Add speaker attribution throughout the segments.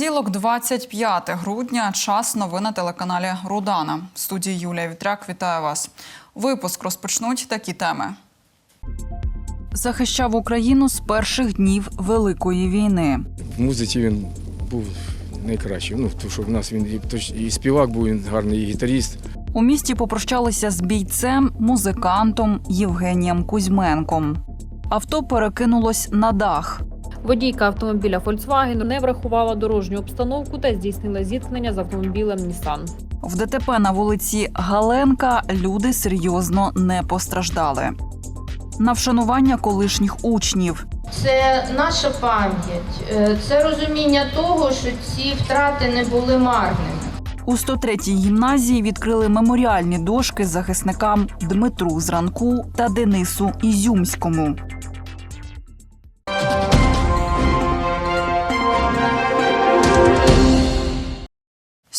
Speaker 1: Понеділок, 25 грудня. Час новин на телеканалі Рудана. В студії Юлія Вітряк вітаю вас. Випуск розпочнуть такі теми. Захищав Україну з перших днів Великої війни.
Speaker 2: В музиці він був найкращий. Ну, тому що в нас він і, і співак був, він гарний і гітаріст.
Speaker 1: У місті попрощалися з бійцем, музикантом Євгенієм Кузьменком. Авто перекинулось на дах.
Speaker 3: Водійка автомобіля Volkswagen не врахувала дорожню обстановку та здійснила зіткнення з автомобілем Nissan.
Speaker 1: В ДТП на вулиці Галенка люди серйозно не постраждали. На вшанування колишніх учнів
Speaker 4: Це наша пам'ять, е, це розуміння того, що ці втрати не були марними.
Speaker 1: у 103-й гімназії відкрили меморіальні дошки захисникам Дмитру Зранку та Денису Ізюмському.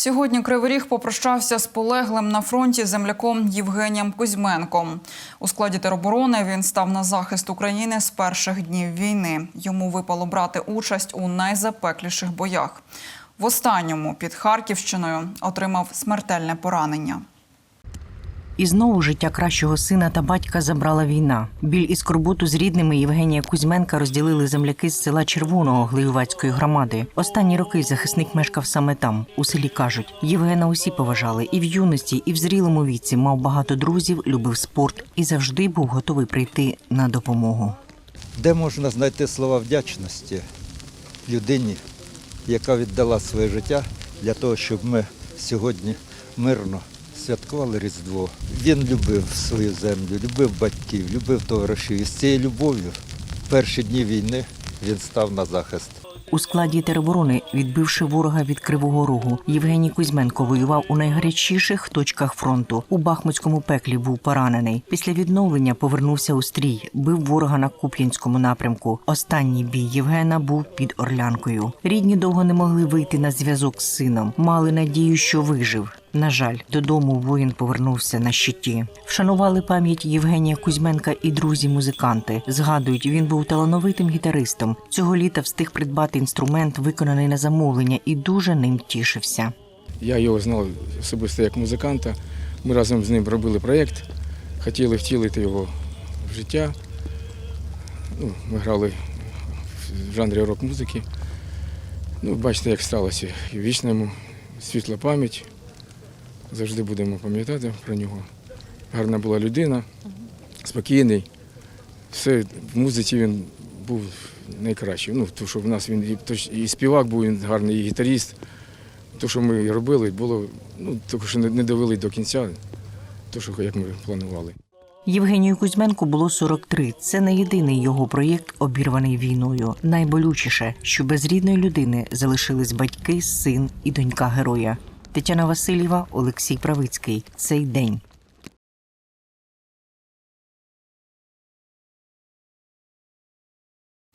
Speaker 1: Сьогодні Кривий Ріг попрощався з полеглим на фронті земляком Євгенієм Кузьменком. У складі тероборони він став на захист України з перших днів війни. Йому випало брати участь у найзапекліших боях. В останньому під Харківщиною отримав смертельне поранення.
Speaker 5: І знову життя кращого сина та батька забрала війна. Біль і скорботу з рідними Євгенія Кузьменка розділили земляки з села Червоного Глиювацької громади. Останні роки захисник мешкав саме там. У селі кажуть, Євгена усі поважали і в юності, і в зрілому віці мав багато друзів, любив спорт і завжди був готовий прийти на допомогу.
Speaker 6: Де можна знайти слова вдячності людині, яка віддала своє життя для того, щоб ми сьогодні мирно святкували Різдво. Він любив свою землю, любив батьків, любив товаришів. І з цією любов'ю в перші дні війни він став на захист.
Speaker 5: У складі тероборони, відбивши ворога від Кривого Рогу, Євгеній Кузьменко воював у найгарячіших точках фронту. У Бахмутському пеклі був поранений. Після відновлення повернувся у стрій, бив ворога на Куп'янському напрямку. Останній бій Євгена був під Орлянкою. Рідні довго не могли вийти на зв'язок з сином. Мали надію, що вижив. На жаль, додому воїн повернувся на щиті. Вшанували пам'ять Євгенія Кузьменка і друзі-музиканти. Згадують, він був талановитим гітаристом. Цього літа встиг придбати інструмент, виконаний на замовлення, і дуже ним тішився.
Speaker 2: Я його знав особисто як музиканта. Ми разом з ним робили проєкт, хотіли втілити його в життя. Ну, ми грали в жанрі рок-музики. Ну, бачите, як сталося. Вічна йому світла пам'ять. Завжди будемо пам'ятати про нього. Гарна була людина, спокійний. Все, в музиці він був найкращий. Ну, тому що в нас він і, співак був, він гарний, і гітаріст. Те, що ми робили, було, ну, тільки що не, довели до кінця, те, що як ми планували.
Speaker 5: Євгенію Кузьменку було 43. Це не єдиний його проєкт, обірваний війною. Найболючіше, що без рідної людини залишились батьки, син і донька героя. Тетяна Васильєва, Олексій Правицький. Цей день.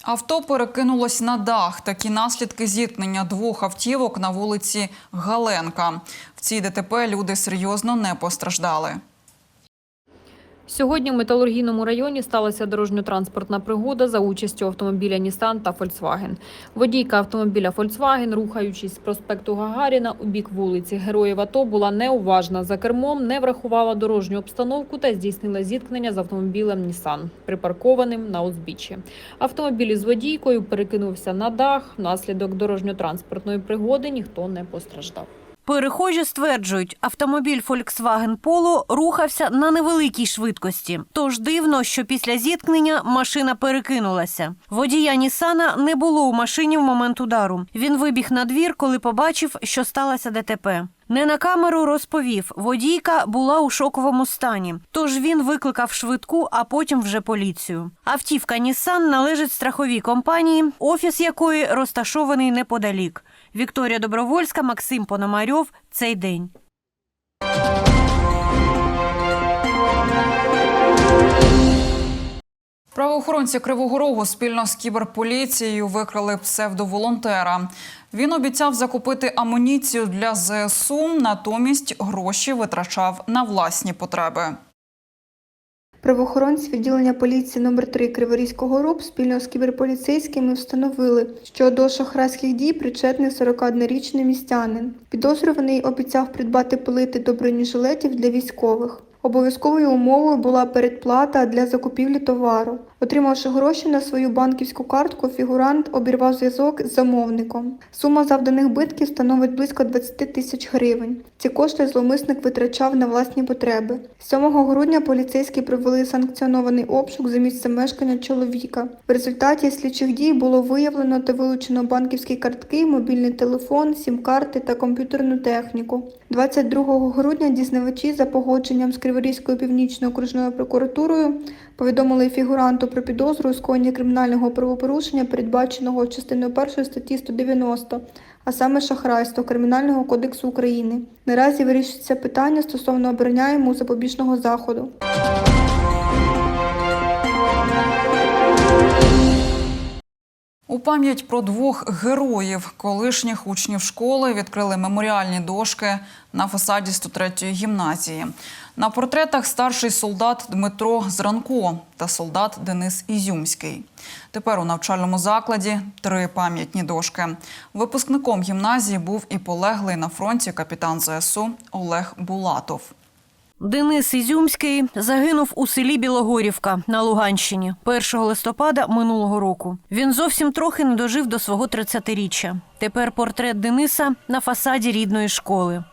Speaker 1: Авто перекинулось на дах. Такі наслідки зіткнення двох автівок на вулиці Галенка. В цій ДТП люди серйозно не постраждали.
Speaker 3: Сьогодні в металургійному районі сталася дорожньо-транспортна пригода за участю автомобіля Nissan та Volkswagen. Водійка автомобіля Volkswagen, рухаючись з проспекту Гагаріна у бік вулиці Героїв АТО, була неуважна за кермом, не врахувала дорожню обстановку та здійснила зіткнення з автомобілем Nissan, припаркованим на узбіччі. Автомобіль із водійкою перекинувся на дах. Внаслідок дорожньо-транспортної пригоди ніхто не постраждав.
Speaker 7: Перехожі стверджують, автомобіль Volkswagen Polo рухався на невеликій швидкості. Тож дивно, що після зіткнення машина перекинулася. Водія Нісана не було у машині в момент удару. Він вибіг на двір, коли побачив, що сталося ДТП. Не на камеру розповів, водійка була у шоковому стані. Тож він викликав швидку, а потім вже поліцію. Автівка Нісан належить страховій компанії, офіс якої розташований неподалік. Вікторія Добровольська, Максим Пономарьов. Цей день.
Speaker 1: Правоохоронці Кривого Рогу спільно з кіберполіцією викрали псевдоволонтера. Він обіцяв закупити амуніцію для ЗСУ, натомість гроші витрачав на власні потреби.
Speaker 8: Правоохоронці відділення поліції номер 3 Криворізького РУП спільно з кіберполіцейськими встановили, що до шахрайських дій причетний 41-річний містянин. Підозрюваний обіцяв придбати пилити до бронежилетів для військових. Обов'язковою умовою була передплата для закупівлі товару. Отримавши гроші на свою банківську картку, фігурант обірвав зв'язок з замовником. Сума завданих битків становить близько 20 тисяч гривень. Ці кошти зловмисник витрачав на власні потреби. 7 грудня поліцейські провели санкціонований обшук за місцем мешкання чоловіка. В результаті слідчих дій було виявлено та вилучено банківські картки, мобільний телефон, сім-карти та комп'ютерну техніку. 22 грудня дізнавачі за погодженням з Криворізькою північною окружною прокуратурою повідомили фігуранту про підозру у скоєнні кримінального правопорушення, передбаченого частиною 1 статті 190, а саме шахрайство Кримінального кодексу України. Наразі вирішується питання стосовно йому запобіжного заходу.
Speaker 1: У пам'ять про двох героїв, колишніх учнів школи, відкрили меморіальні дошки на фасаді 103-ї гімназії. На портретах старший солдат Дмитро Зранко та солдат Денис Ізюмський. Тепер у навчальному закладі три пам'ятні дошки. Випускником гімназії був і полеглий на фронті капітан ЗСУ Олег Булатов.
Speaker 7: Денис Ізюмський загинув у селі Білогорівка на Луганщині 1 листопада минулого року. Він зовсім трохи не дожив до свого 30-річчя. Тепер портрет Дениса на фасаді рідної школи.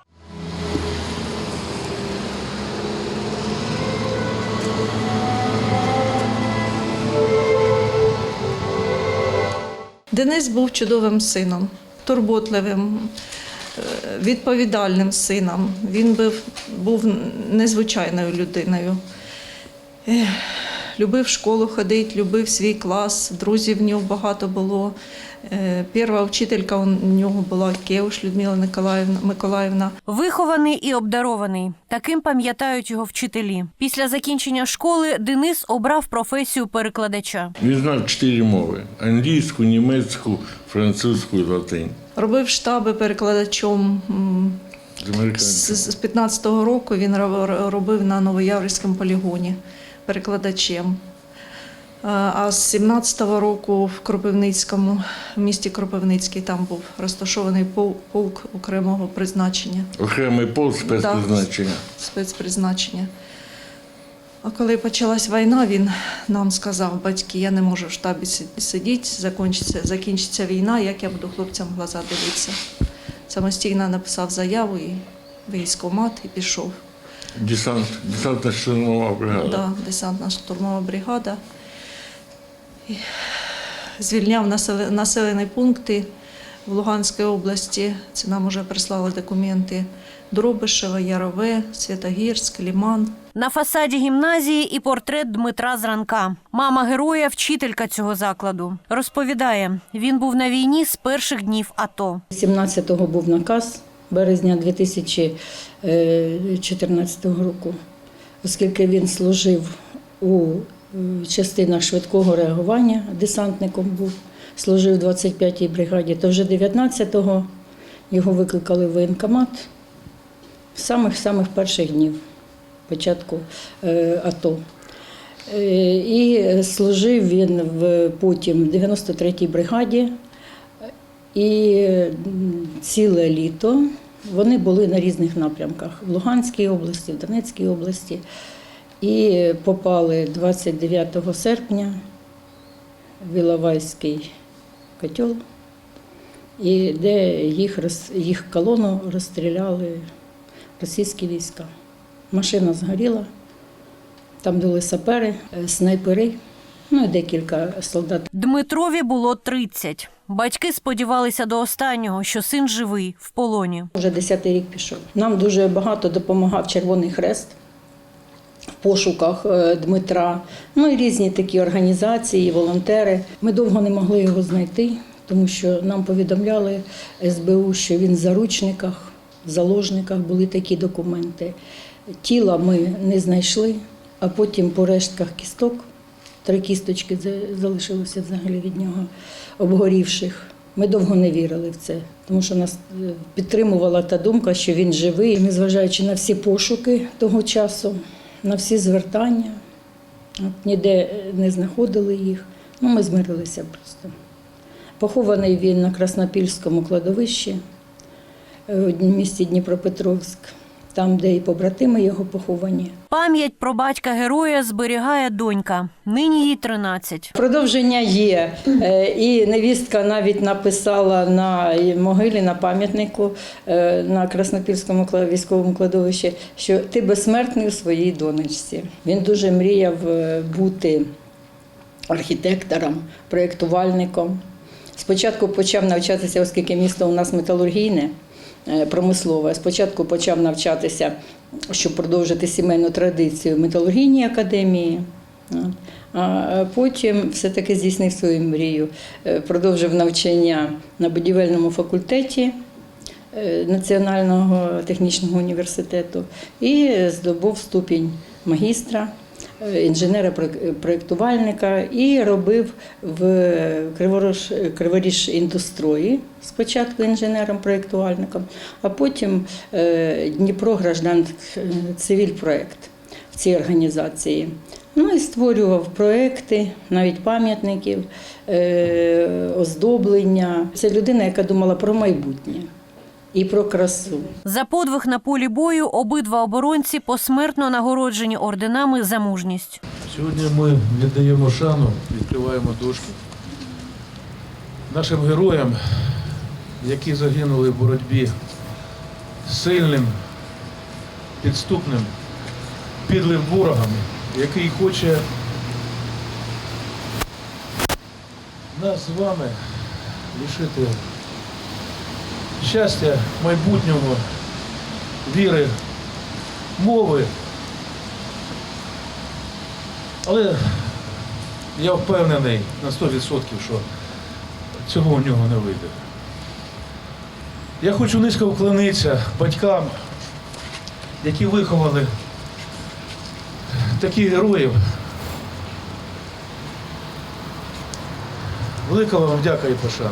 Speaker 9: Денис був чудовим сином, турботливим, відповідальним сином. Він був, був незвичайною людиною. Любив школу ходити, любив свій клас, друзів в нього багато було. Е, Перша вчителька у нього була Кевш Людмила Николаївна, Миколаївна.
Speaker 7: Вихований і обдарований. Таким пам'ятають його вчителі. Після закінчення школи Денис обрав професію перекладача.
Speaker 10: Він знав чотири мови: англійську, німецьку, французьку і латинь.
Speaker 9: Робив штаби перекладачом.
Speaker 10: З
Speaker 9: З з 15-го року він ро- робив на Новояврівському полігоні перекладачем. А з 17-го року в Кропивницькому, в місті Кропивницький, там був розташований пол- полк окремого призначення,
Speaker 10: Окремий пол спецпризначення.
Speaker 9: спецпризначення. А коли почалась війна, він нам сказав, батьки, я не можу в штабі сидіти, закінчиться, закінчиться війна, як я буду хлопцям в глаза дивитися. Самостійно написав заяву і військомат і пішов.
Speaker 10: Десант, десантна штурмова бригада.
Speaker 9: Да, десантна штурмова бригада. І звільняв населені пункти в Луганській області. Це нам вже прислали документи. Дробишево, Ярове, Святогірськ, Ліман.
Speaker 7: На фасаді гімназії і портрет Дмитра Зранка. Мама героя, вчителька цього закладу. Розповідає, він був на війні з перших днів АТО.
Speaker 11: 17-го був наказ березня 2014 року, оскільки він служив у е, частинах швидкого реагування, десантником був, служив в 25-й бригаді, то вже 19-го його викликали в воєнкомат з самих-самих перших днів початку е, АТО. Е, І служив він в, потім в 93-й бригаді, і ціле літо вони були на різних напрямках в Луганській області, в Донецькій області. І попали 29 серпня в Іловайський котел, і де їх, їх колону розстріляли російські війська. Машина згоріла, там були сапери, е, снайпери, ну і декілька солдат
Speaker 7: Дмитрові було 30. Батьки сподівалися до останнього, що син живий в полоні.
Speaker 11: Вже 10 рік пішов. Нам дуже багато допомагав Червоний Хрест пошуках е, Дмитра. Ну і різні такі організації, волонтери. Ми довго не могли його знайти, тому що нам повідомляли СБУ, що він в заручниках, в заложниках були такі документи. Тіла ми не знайшли, а потім по рештках кісток. Три кісточки за- залишилося взагалі від нього обгорівших. Ми довго не вірили в це, тому що нас е, підтримувала та думка, що він живий, незважаючи на всі пошуки того часу, на всі звертання, От, ніде не знаходили їх. Ну, ми змирилися просто. Похований він на Краснопільському кладовищі в місті Дніпропетровськ, там, де і побратими його поховані.
Speaker 7: Пам'ять про батька героя зберігає донька. Нині їй 13.
Speaker 11: Продовження є. Е, І невістка навіть написала на могилі, на пам'ятнику е, на Краснопільському військовому кладовищі, що ти безсмертний у своїй донечці. Він дуже мріяв е, бути архітектором, проєктувальником. Спочатку почав навчатися, оскільки місто у нас металургійне, промислове. Спочатку почав навчатися, щоб продовжити сімейну традицію в металургійній академії. А потім все-таки здійснив свою мрію. Е, Продовжив навчання на будівельному факультеті е, Національного технічного університету і здобув ступінь магістра, е, інженера-проєктувальника і робив в Криворож, Криворіж індустрої спочатку інженером-проєктувальником, а потім е, Дніпро граждан цивіль проєкт в цій організації. Ну і створював проекти, навіть пам'ятників, е, оздоблення. Це людина, яка думала про майбутнє і про красу.
Speaker 7: За подвиг на полі бою обидва оборонці посмертно нагороджені орденами за мужність.
Speaker 12: Сьогодні ми віддаємо шану, відкриваємо дошки нашим героям, які загинули в боротьбі сильним, підступним, підлим ворогом, який хоче нас з вами лишити щастя, майбутнього, віри, мови. Але я впевнений на 100%, що цього у нього не вийде. Я хочу низько вклонитися батькам, які виховали таких героїв. Велика вам вдяка і пошана.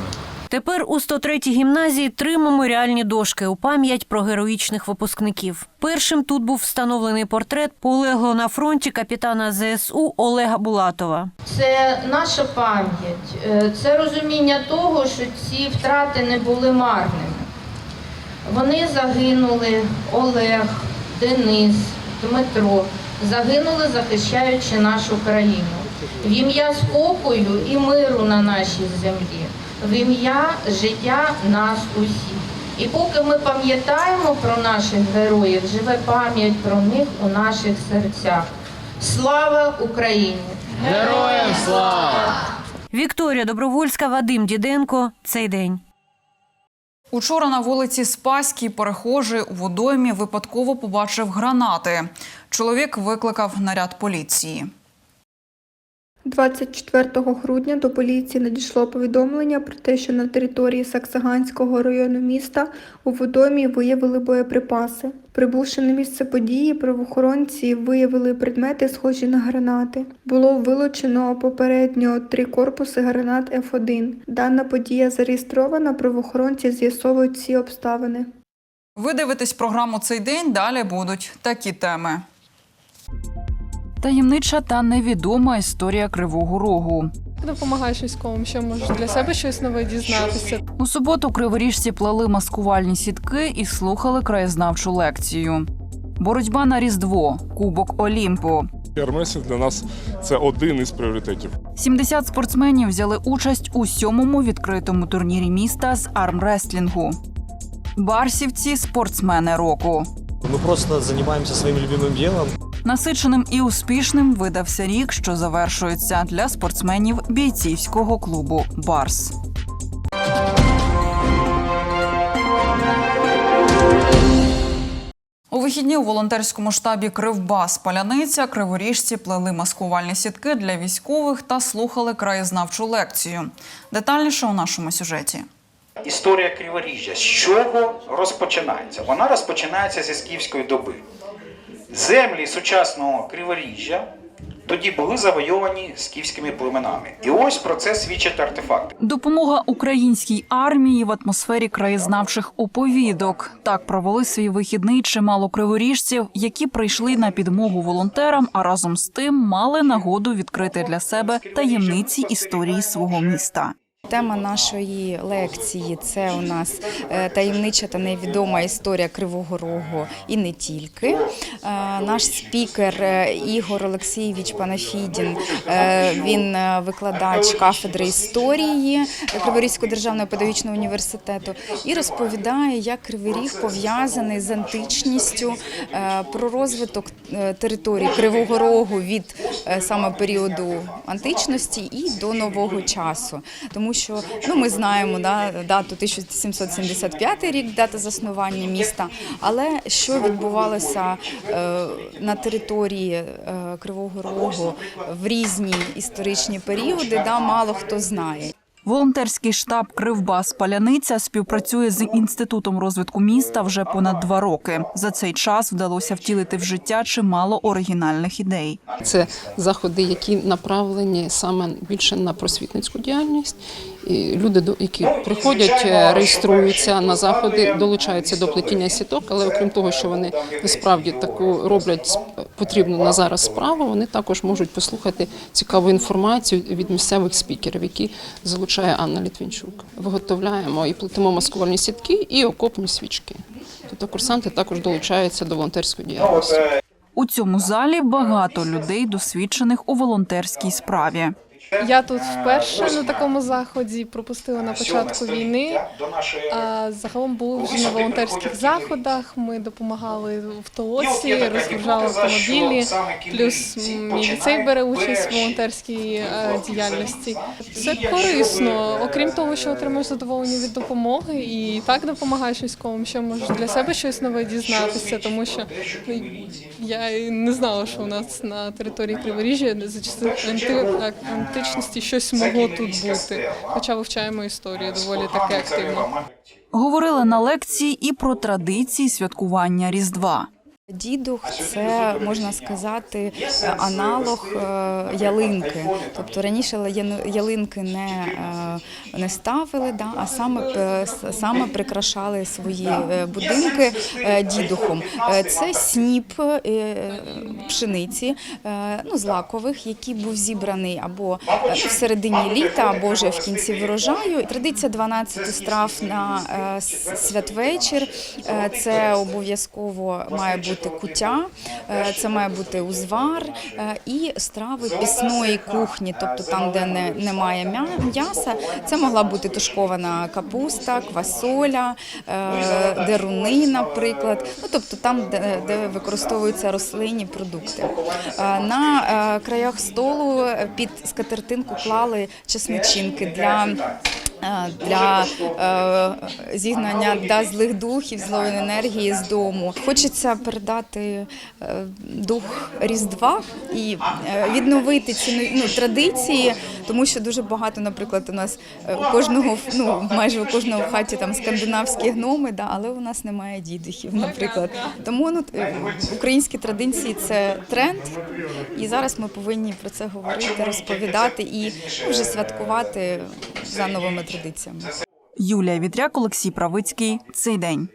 Speaker 7: Тепер у 103-й гімназії три меморіальні дошки у пам'ять про героїчних випускників. Першим тут був встановлений портрет полеглого на фронті капітана ЗСУ Олега Булатова.
Speaker 4: Це наша пам'ять, е, це розуміння того, що ці втрати не були марними. Вони загинули, Олег, Денис, Дмитро, загинули, захищаючи нашу країну. В ім'я спокою і миру на нашій землі, в ім'я життя нас усіх. І поки ми пам'ятаємо про наших героїв, живе пам'ять про них у наших серцях. Слава Україні! Героям!
Speaker 7: Вікторія Добровольська, Вадим Діденко. Цей день.
Speaker 1: Учора на вулиці Спаській перехожий у водоймі випадково побачив гранати. Чоловік викликав наряд поліції.
Speaker 8: 24 грудня до поліції надійшло повідомлення про те, що на території Саксаганського району міста у водомі виявили боєприпаси. Прибувши на місце події, правоохоронці виявили предмети, схожі на гранати. Було вилучено попередньо три корпуси гранат F1. Дана подія зареєстрована. Правоохоронці з'ясовують всі обставини.
Speaker 1: Ви дивитесь програму цей день. Далі будуть такі теми. Таємнича та невідома історія Кривого Рогу.
Speaker 13: Допомагаєш військовим, що можеш для себе щось нове дізнатися.
Speaker 1: У суботу криворіжці плели маскувальні сітки і слухали краєзнавчу лекцію. Боротьба на Різдво, Кубок Олімпу.
Speaker 14: Армресінг для нас це один із пріоритетів.
Speaker 1: 70 спортсменів взяли участь у сьомому відкритому турнірі міста з армреслінгу. Барсівці спортсмени року.
Speaker 15: Мы просто занимаемся своим любимым делом.
Speaker 1: Насиченим і успішним видався рік, що завершується для спортсменів бійцівського клубу Барс. У вихідні у волонтерському штабі Кривбас Паляниця криворіжці плели маскувальні сітки для військових та слухали краєзнавчу лекцію. Детальніше у нашому сюжеті.
Speaker 16: Історія Криворіжжя з чого розпочинається? Вона розпочинається зі скіфської доби. Землі сучасного Криворіжжя тоді були завойовані скіфськими племенами. І ось про це свідчать артефакти.
Speaker 1: Допомога українській армії в атмосфері краєзнавчих оповідок. Так провели свій вихідний чимало криворіжців, які прийшли на підмогу волонтерам, а разом з тим мали нагоду відкрити для себе таємниці історії свого міста.
Speaker 17: Тема нашої лекції це у нас е, таємнича та невідома історія Кривого Рогу і не тільки. Е, Наш спікер е, Ігор Олексійович Панафідін, він викладач кафедри історії Криворізького державного педагогічного університету і розповідає, як Кривий Ріг пов'язаний з античністю, про розвиток території Кривого Рогу від саме періоду античності і до нового часу. Тому що ну, ми знаємо да, дату 1775 рік, дата заснування міста, але що відбувалося е, на території е, Кривого Рогу в різні історичні періоди, да, мало хто знає.
Speaker 1: Волонтерський штаб Кривбас Паляниця співпрацює з інститутом розвитку міста вже понад два роки. За цей час вдалося втілити в життя чимало оригінальних ідей.
Speaker 18: Це заходи, які направлені саме більше на просвітницьку діяльність. І люди, які приходять, е, реєструються на заходи, долучаються до плетіння сіток, але окрім того, що вони насправді таку роблять потрібну на зараз справу, вони також можуть послухати цікаву інформацію від місцевих спікерів, які залучає Анна Літвінчук. Виготовляємо і плетемо маскувальні сітки, і окопні свічки. Тобто курсанти також долучаються до волонтерської діяльності.
Speaker 1: У цьому залі багато людей, досвідчених у волонтерській справі.
Speaker 13: Я тут вперше на такому заході пропустила на початку війни. А загалом були вже на волонтерських заходах. Ми допомагали в Толоці, розгружали автомобілі. Плюс мій ліцей бере участь в волонтерській е, діяльності. Це корисно. Окрім того, що отримуєш задоволення від допомоги, і так допомагаєш військовим, ще можеш для себе щось нове дізнатися, тому що я не знала, що у нас на території Криворіжжя за часи анти- античності щось могло тут бути. Хоча вивчаємо історію доволі таки активно.
Speaker 1: Говорили на лекції і про традиції святкування Різдва.
Speaker 17: Дідух це можна сказати аналог е, ялинки. Тобто раніше ялинки не, е, не ставили, да, а саме, саме прикрашали свої е, будинки дідухом. Це сніп пшениці, ну, злакових, який був зібраний або в середині літа, або вже в кінці врожаю. Традиція 12 страв на святвечір. Це обов'язково має бути куття, е, це має бути узвар е, і страви пісної кухні, тобто там, де не, немає м'яса, це могла бути тушкована капуста, квасоля, е, деруни, наприклад. Ну, тобто там, де, де використовуються рослинні продукти. На краях столу під скатертинку клали чесничинки для для е, зігнання да, злих духів, злої енергії з дому. Хочеться передати е, дух Різдва і е, відновити ці ну, традиції, тому що дуже багато, наприклад, у нас е, у кожного ну майже у кожного в хаті там скандинавські гноми, да, але у нас немає дідухів, наприклад. Тому ну е, українські традиції це тренд, і зараз ми повинні про це говорити, розповідати і вже святкувати за новими традиціями.
Speaker 1: Юлія Вітряк, Олексій Правицький. Цей день.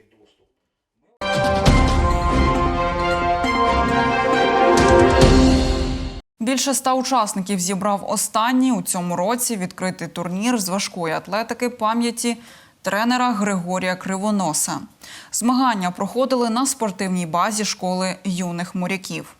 Speaker 1: Більше ста учасників зібрав останній у цьому році відкритий турнір з важкої атлетики пам'яті тренера Григорія Кривоноса. Змагання проходили на спортивній базі школи юних моряків.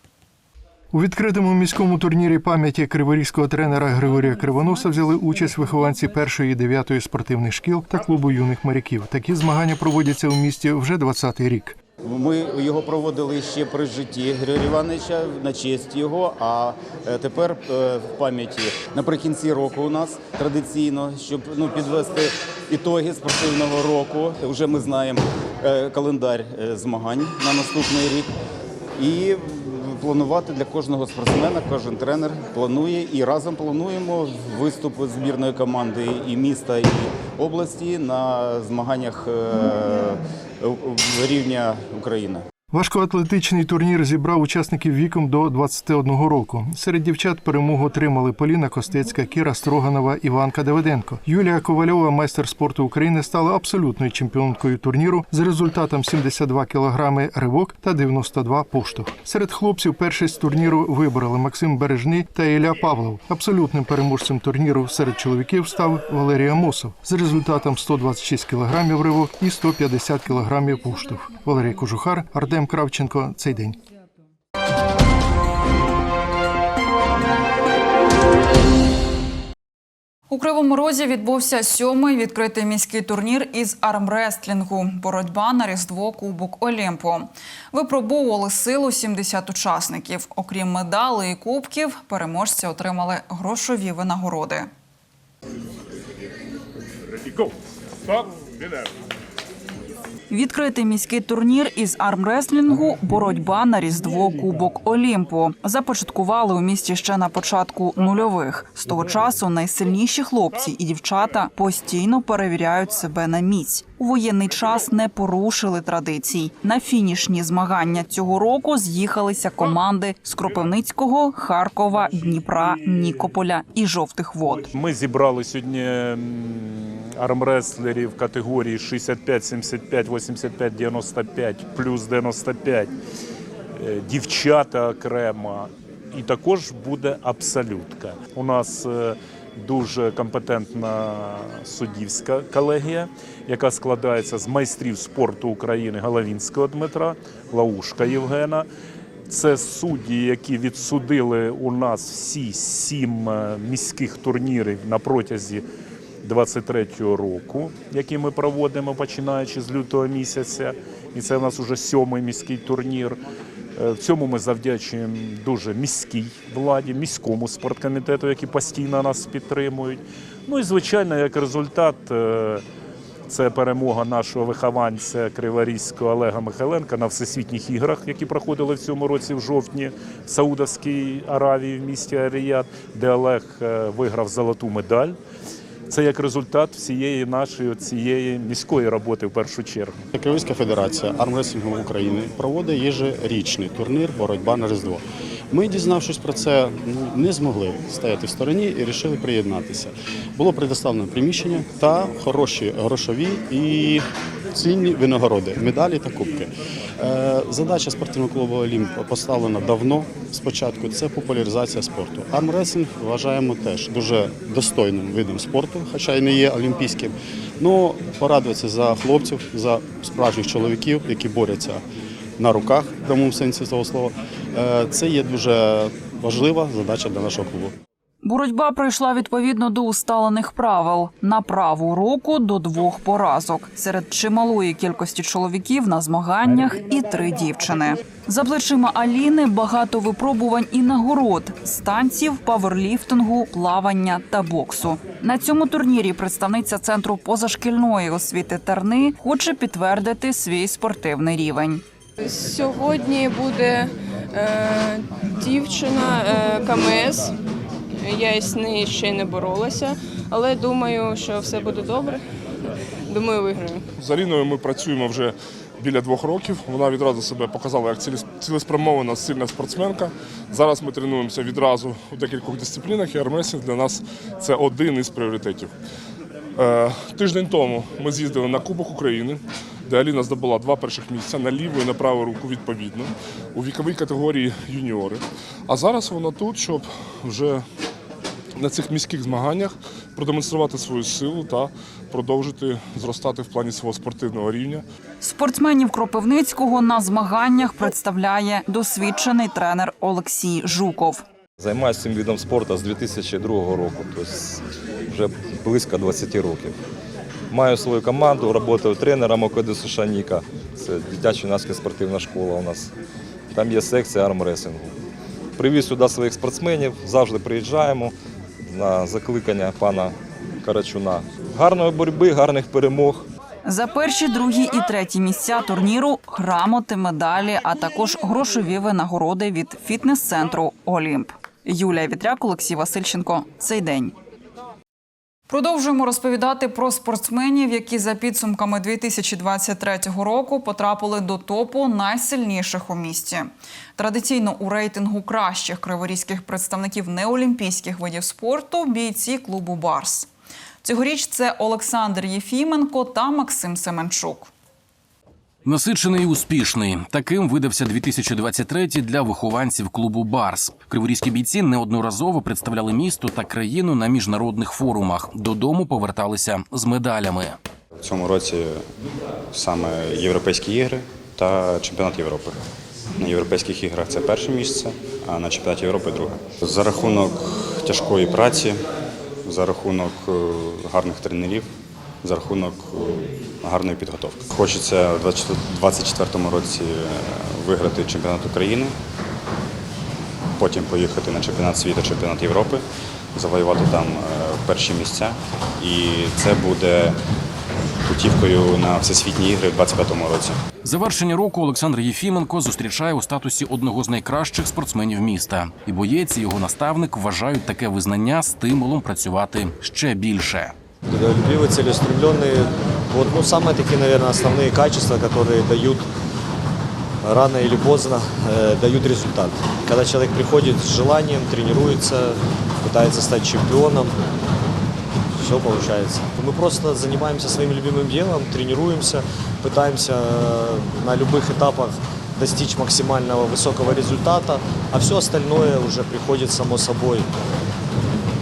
Speaker 19: У відкритому міському турнірі пам'яті криворізького тренера Григорія Кривоноса взяли участь вихованці першої і дев'ятої спортивних шкіл та клубу юних моряків. Такі змагання проводяться у місті вже 20-й рік.
Speaker 20: Ми його проводили ще при житті Григорія Івановича на честь його. А е, тепер е, в пам'яті наприкінці року у нас традиційно, щоб ну підвести ітоги спортивного року. Вже ми знаємо е, календар змагань на наступний рік. І планувати для кожного спортсмена, кожен тренер планує і разом плануємо виступ збірної команди і міста, і області на змаганнях е, рівня України.
Speaker 19: Важкоатлетичний турнір зібрав учасників віком до 21 року. Серед дівчат перемогу отримали Поліна Костецька, Кіра Строганова, Іванка Давиденко. Юлія Ковальова, майстер спорту України, стала абсолютною чемпіонкою турніру з результатом 72 кілограми ривок та 92 поштовх. Серед хлопців першість турніру вибрали Максим Бережний та Ілля Павлов. Абсолютним переможцем турніру серед чоловіків став Валерій Амосов з результатом 126 кілограмів ривок і 150 кілограмів поштовх. Валерій Кожухар, Артем Кравченко. Цей день.
Speaker 1: У Кривому Розі відбувся сьомий відкритий міський турнір із армрестлінгу. Боротьба на Різдво Кубок Олімпу. Випробовували силу 70 учасників. Окрім медалей і кубків, переможці отримали грошові винагороди. Відкритий міський турнір із армреслінгу Боротьба на Різдво Кубок Олімпу започаткували у місті ще на початку нульових. З того часу найсильніші хлопці і дівчата постійно перевіряють себе на міць. У воєнний час не порушили традицій. На фінішні змагання цього року з'їхалися команди з Кропивницького, Харкова, Дніпра, Нікополя і жовтих вод.
Speaker 21: Ми зібрали сьогодні армреслерів категорії 65, 75, 85, 95, плюс 95, е, дівчата окремо. І також буде абсолютка. У нас е, дуже компетентна суддівська колегія, яка складається з майстрів спорту України Головінського Дмитра, Лаушка Євгена. Це судді, які відсудили у нас всі сім е, міських турнірів на протязі 23-го року, які ми проводимо починаючи з лютого місяця. І це в нас уже сьомий міський турнір. Е, В цьому ми завдячуємо дуже міській владі, міському спорткомітету, які постійно нас підтримують. Ну і звичайно, як результат, е, це перемога нашого вихованця Криворізького Олега Михайленка на всесвітніх іграх, які проходили в цьому році в жовтні в Саудовській Аравії в місті Аріят, де Олег е, виграв золоту медаль. Це як результат всієї нашої цієї міської роботи в першу чергу.
Speaker 22: Київська федерація армреслінгу України проводить їжерічний турнір Боротьба на Різдво. Ми, дізнавшись про це, ну, не змогли стояти в стороні і вирішили приєднатися. Було предоставлено приміщення та хороші грошові і цінні винагороди, медалі та кубки. Е, Задача спортивного клубу Олімп поставлена давно. Спочатку це популяризація спорту. Армреслінг вважаємо теж дуже достойним видом спорту, хоча й не є олімпійським. Ну порадуватися за хлопців, за справжніх чоловіків, які борються на руках, в прямому сенсі цього слова. Е, Це є дуже важлива задача для нашого клубу.
Speaker 1: Боротьба пройшла відповідно до усталених правил на праву руку до двох поразок серед чималої кількості чоловіків на змаганнях і три дівчини. За плечима Аліни багато випробувань і нагород з танців, паверліфтингу, плавання та боксу. На цьому турнірі представниця центру позашкільної освіти Терни хоче підтвердити свій спортивний рівень.
Speaker 23: Сьогодні буде дівчина е, КМС. Я з нею ще не боролася, але думаю, що все буде добре. Думаю, виграю.
Speaker 14: З Аріною ми працюємо вже біля двох років. Вона відразу себе показала як цілес- цілеспрямована, сильна спортсменка. Зараз ми тренуємося відразу у декількох дисциплінах, і армресінг для нас це один із пріоритетів. Е, Тиждень тому ми з'їздили на Кубок України, де Аліна здобула два перших місця на ліву і на праву руку відповідно у віковій категорії юніори. А зараз вона тут, щоб вже на цих міських змаганнях продемонструвати свою силу та продовжити зростати в плані свого спортивного рівня.
Speaker 1: Спортсменів Кропивницького на змаганнях представляє досвідчений тренер Олексій Жуков.
Speaker 24: Займаюся цим видом спорту з 2002 року, тобто вже близько 20 років. Маю свою команду, працюю тренером ОКД Сушаніка. Це дитяча юнацька спортивна школа у нас. Там є секція армресингу. Привіз сюди своїх спортсменів, завжди приїжджаємо на закликання пана Карачуна. Гарної боротьби, гарних перемог.
Speaker 1: За перші, другі і треті місця турніру грамоти, медалі, а також грошові винагороди від фітнес-центру Олімп. Юлія Вітряк, Олексій Васильченко. Цей день. Продовжуємо розповідати про спортсменів, які за підсумками 2023 року потрапили до топу найсильніших у місті. Традиційно у рейтингу кращих криворізьких представників неолімпійських видів спорту бійці клубу Барс. Цьогоріч це Олександр Єфіменко та Максим Семенчук.
Speaker 25: Насичений і успішний. Таким видався 2023 для вихованців клубу Барс. Криворізькі бійці неодноразово представляли місто та країну на міжнародних форумах. Додому поверталися з медалями.
Speaker 26: В цьому році саме Європейські ігри та чемпіонат Європи. На європейських іграх це перше місце, а на чемпіонаті Європи друге. За рахунок тяжкої праці, за рахунок е, гарних тренерів, за рахунок е, гарної підготовки. Хочеться у 2024 році е, виграти чемпіонат України, потім поїхати на чемпіонат світу, чемпіонат Європи, завоювати там е, перші місця. І це буде путівкою на всесвітні ігри у 2025 році.
Speaker 25: Завершення року Олександр Єфіменко зустрічає у статусі одного з найкращих спортсменів міста. І боєць і його наставник вважають таке визнання стимулом працювати ще більше.
Speaker 15: Трудолюбивый, целеустремленный. Вот, ну, самые такие, наверное, основные качества, которые дают рано или поздно, э, дают результат. Когда человек приходит с желанием, тренируется, пытается стать чемпионом, все получается. Мы просто занимаемся своим любимым делом, тренируемся, пытаемся э, на любых этапах достичь максимального высокого результата, а все остальное уже приходит само собой.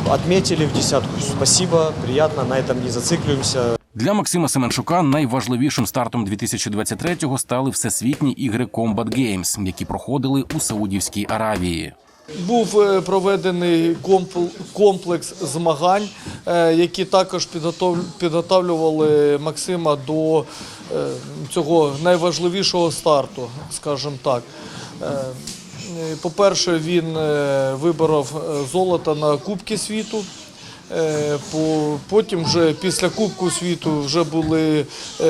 Speaker 15: Отметили в десятку. Спасибо, приятно, на этом не зацикливаемся.
Speaker 25: Для Максима Семенчука найважливішим стартом 2023-го стали всесвітні ігри Combat Games, які проходили у Саудівській Аравії.
Speaker 27: Був е, проведений комплекс змагань, е, які також підготовлювали Максима до е, цього найважливішого старту, скажімо так. Е, По-перше, він е, виборов е, золото на Кубки світу. Потім вже після Кубку світу вже були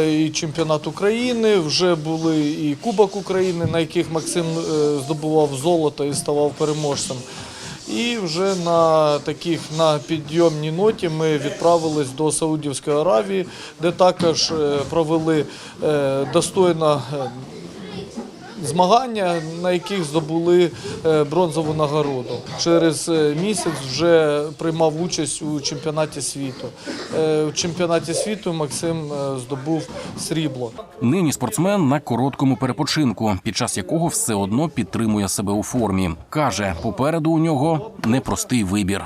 Speaker 27: і чемпіонат України, вже були і Кубок України, на яких Максим здобував золото і ставав переможцем. І вже на таких на підйомній ноті ми відправились до Саудівської Аравії, де також провели достойно змагання, на яких здобули е, бронзову нагороду. Через е, місяць вже приймав участь у чемпіонаті світу. Е, У чемпіонаті світу Максим е, здобув срібло.
Speaker 25: Нині спортсмен на короткому перепочинку, під час якого все одно підтримує себе у формі. каже, попереду у нього непростий вибір.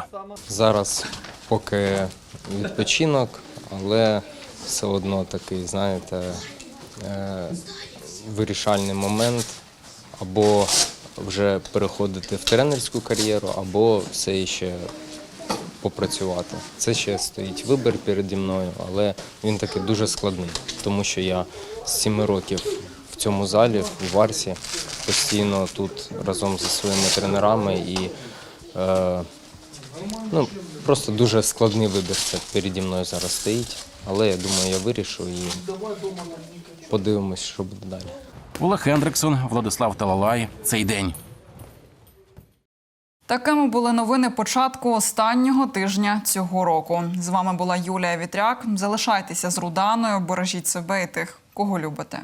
Speaker 28: Зараз поки відпочинок, але все одно такий, знаєте, е, вирішальний момент або вже переходити в тренерську кар'єру, або все ще попрацювати. Це ще стоїть вибір переді мною, але він такий дуже складний, тому що я з 7 років в цьому залі, в Варсі, постійно тут разом зі своїми тренерами і е, ну, просто дуже складний вибір це переді мною зараз стоїть. Але я думаю, я вирішу і подивимось, що буде далі.
Speaker 25: Олег Хендриксон, Владислав Талалай. Цей день.
Speaker 1: Такими були новини початку останнього тижня цього року. З вами була Юлія Вітряк. Залишайтеся з Руданою, бережіть себе і тих, кого любите.